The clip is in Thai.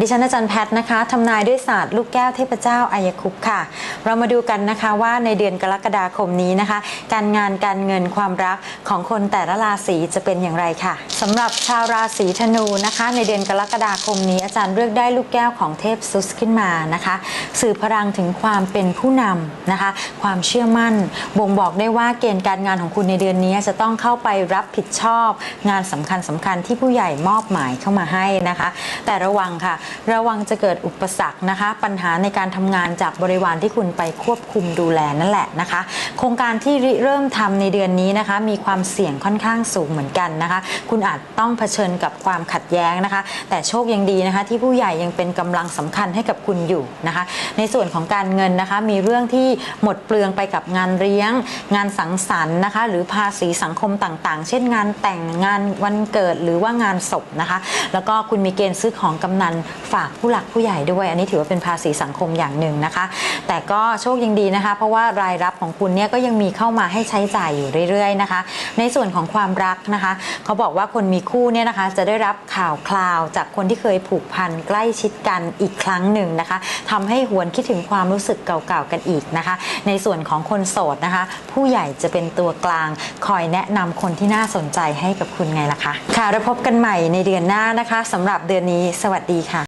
ดิฉันอาจารย์แพทย์นะคะทำนายด้วยศาสตร์ลูกแก้วเทพเจ้าอายคุปค่ะ เรามาดูกันนะคะว่าในเดือนกรกฎาคมนี้นะคะ การงานการเงินความรักของคนแต่ละราศีจะเป็นอย่างไรค่ะสำหรับชาวราศีธนูนะคะ ในเดือนกรกฎาคมนี้ อาจารย์เลือกได้ลูกแก้วของเทพซุสขึ้นมานะคะ สื่อพลังถึงความเป็นผู้นำนะคะ ความเชื่อมั่น บ่งบอกได้ว่าเกณฑ์การงานของคุณในเดือนนี้ จะต้องเข้าไปรับผิดชอบ งานสำคัญสำคัญที่ผู้ใหญ่มอบหมายเข้ามาให้นะคะ แต่ระวังค่ะระวังจะเกิดอุปสรรคนะคะ ปัญหาในการทำงานจากบริวารที่คุณไปควบคุมดูแลนั่นแหละนะคะ โครงการที่ริเริ่มทำในเดือนนี้นะคะ มีความเสี่ยงค่อนข้างสูงเหมือนกันนะคะ คุณอาจต้องเผชิญกับความขัดแย้งนะคะ แต่โชคยังดีนะคะ ที่ผู้ใหญ่ยังเป็นกำลังสำคัญให้กับคุณอยู่นะคะ ในส่วนของการเงินนะคะ มีเรื่องที่หมดเปลืองไปกับงานเลี้ยง งานสังสรรค์นะคะ หรือภาษีสังคมต่างๆ เช่นงานแต่งงานวันเกิดหรือว่างานศพนะคะ แล้วก็คุณมีเกณฑ์ซื้อของกำนันฝากผู้หลักผู้ใหญ่ด้วย อันนี้ถือว่าเป็นภาษีสังคมอย่างหนึ่งนะคะ แต่ก็โชคยังดีนะคะ เพราะว่ารายรับของคุณเนี่ยก็ยังมีเข้ามาให้ใช้จ่ายอยู่เรื่อยๆนะคะ ในส่วนของความรักนะคะ เขาบอกว่าคนมีคู่เนี่ยนะคะ จะได้รับข่าวคราวจากคนที่เคยผูกพันใกล้ชิดกันอีกครั้งหนึ่งนะคะทำให้หวนคิดถึงความรู้สึกเก่าๆกันอีกนะคะ ในส่วนของคนโสดนะคะ ผู้ใหญ่จะเป็นตัวกลาง คอยแนะนำคนที่น่าสนใจให้กับคุณไงล่ะคะค่ะแล้วพบกันใหม่ในเดือนหน้านะคะสำหรับเดือนนี้ สวัสดีค่ะ